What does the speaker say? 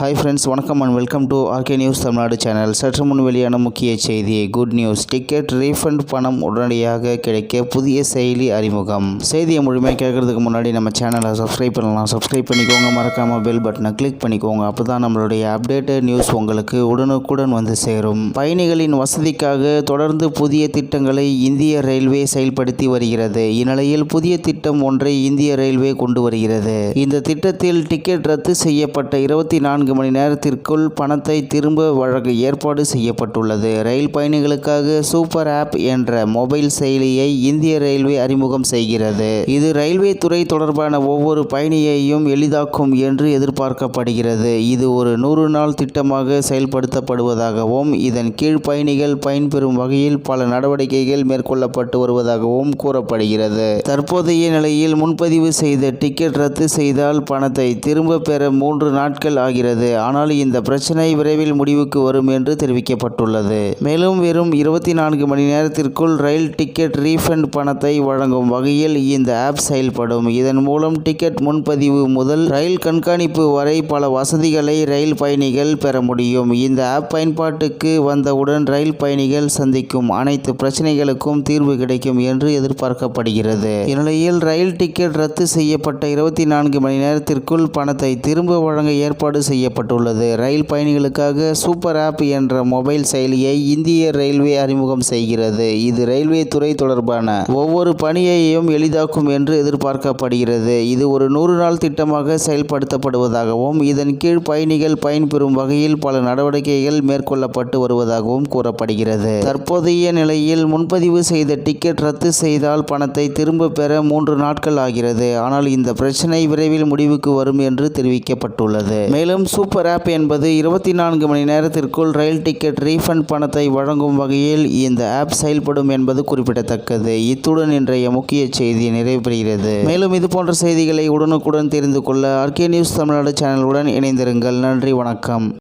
Hi friends வணக்கம் and welcome to RK news Tamil Nadu channel சற்று முன் வெளியான முக்கிய செய்தி குட் நியூஸ் டிக்கெட் ரீஃபண்ட் பணம் உடனடியாக கிடைக்க புதிய செயலி அறிமுகம். செய்தியை முழுமையாக கேட்கறதுக்கு முன்னாடி நம்ம சேனலை சப்ஸ்கிரைப் பண்ணலாம். சப்ஸ்கிரைப் பண்ணிக்கோங்க மறக்காமல் பெல் பட்டனை கிளிக் பண்ணிக்கோங்க. அப்போ தான் நம்மளுடைய அப்டேட்டட் நியூஸ் உங்களுக்கு உடனுக்குடன் வந்து சேரும். பயணிகளின் வசதிக்காக தொடர்ந்து புதிய திட்டங்களை இந்திய ரயில்வே செயல்படுத்தி வருகிறது. இந்நிலையில் புதிய திட்டம் ஒன்றை இந்திய ரயில்வே கொண்டு வருகிறது. இந்த திட்டத்தில் டிக்கெட் ரத்து செய்யப்பட்ட இருபத்தி நான்கு மணி நேரத்திற்குள் பணத்தை திரும்ப வழங்க ஏற்பாடு செய்யப்பட்டுள்ளது. ரயில் பயணிகளுக்காக சூப்பர் ஆப் என்ற மொபைல் செயலியை இந்திய ரயில்வே அறிமுகம் செய்கிறது. இது ரயில்வே துறை தொடர்பான ஒவ்வொரு பயணியையும் எளிதாக்கும் என்று எதிர்பார்க்கப்படுகிறது. இது ஒரு நூறு நாள் திட்டமாக செயல்படுத்தப்படுவதாகவும் இதன் கீழ் பயணிகள் பயன்பெறும் வகையில் பல நடவடிக்கைகள் மேற்கொள்ளப்பட்டு வருவதாகவும் கூறப்படுகிறது. தற்போதைய நிலையில் முன்பதிவு செய்த டிக்கெட் ரத்து செய்தால் பணத்தை திரும்ப பெற மூன்று நாட்கள் ஆகிறது. ஆனால் இந்த பிரச்சனை விரைவில் முடிவுக்கு வரும் என்று தெரிவிக்கப்பட்டுள்ளது. மேலும் வெறும் இருபத்தி நான்கு மணி நேரத்திற்குள் ரயில் டிக்கெட் ரீஃபண்ட் பணத்தை வழங்கும் வகையில் இந்த ஆப் செயல்படும். இதன் மூலம் டிக்கெட் முன்பதிவு முதல் ரயில் கண்காணிப்பு வரை பல வசதிகளை ரயில் பயணிகள் பெற முடியும். இந்த ஆப் பயன்பாட்டுக்கு வந்தவுடன் ரயில் பயணிகள் சந்திக்கும் அனைத்து பிரச்சனைகளுக்கும் தீர்வு கிடைக்கும் என்று எதிர்பார்க்கப்படுகிறது. இந்நிலையில் ரயில் டிக்கெட் ரத்து செய்யப்பட்ட இருபத்தி நான்கு மணி நேரத்திற்குள் பணத்தை திரும்ப வழங்க ஏற்பாடு செய்ய செய்யப்பட்டுள்ளது. ரயில் பயணிகளுக்காக சூப்பர் ஆப் என்ற மொபைல் செயலியை இந்திய ரயில்வே அறிமுகம் செய்கிறது. இது ரயில்வே துறை தொடர்பான ஒவ்வொரு பணியையும் எளிதாக்கும் என்று எதிர்பார்க்கப்படுகிறது. இது ஒரு நூறு நாள் திட்டமாக செயல்படுத்தப்படுவதாகவும் இதன் கீழ் பயணிகள் பயன்பெறும் வகையில் பல நடவடிக்கைகள் மேற்கொள்ளப்பட்டு வருவதாகவும் கூறப்படுகிறது. தற்போதைய நிலையில் முன்பதிவு செய்த டிக்கெட் ரத்து செய்தால் பணத்தை திரும்ப பெற மூன்று நாட்கள் ஆகிறது. ஆனால் இந்த பிரச்சனை விரைவில் முடிவுக்கு வரும் என்று தெரிவிக்கப்பட்டுள்ளது. மேலும் சூப்பர் ஆப் என்பது இருபத்தி நான்கு மணி நேரத்திற்குள் ரயில் டிக்கெட் ரீஃபண்ட் பணத்தை வழங்கும் வகையில் இந்த ஆப் செயல்படும் என்பது குறிப்பிடத்தக்கது. இத்துடன் இன்றைய முக்கிய செய்தி நிறைவு பெறுகிறது மேலும் இது போன்ற செய்திகளை உடனுக்குடன் தெரிந்து கொள்ள ஆர்கே நியூஸ் தமிழ்நாடு சேனலுடன் இணைந்திருங்கள். நன்றி வணக்கம்.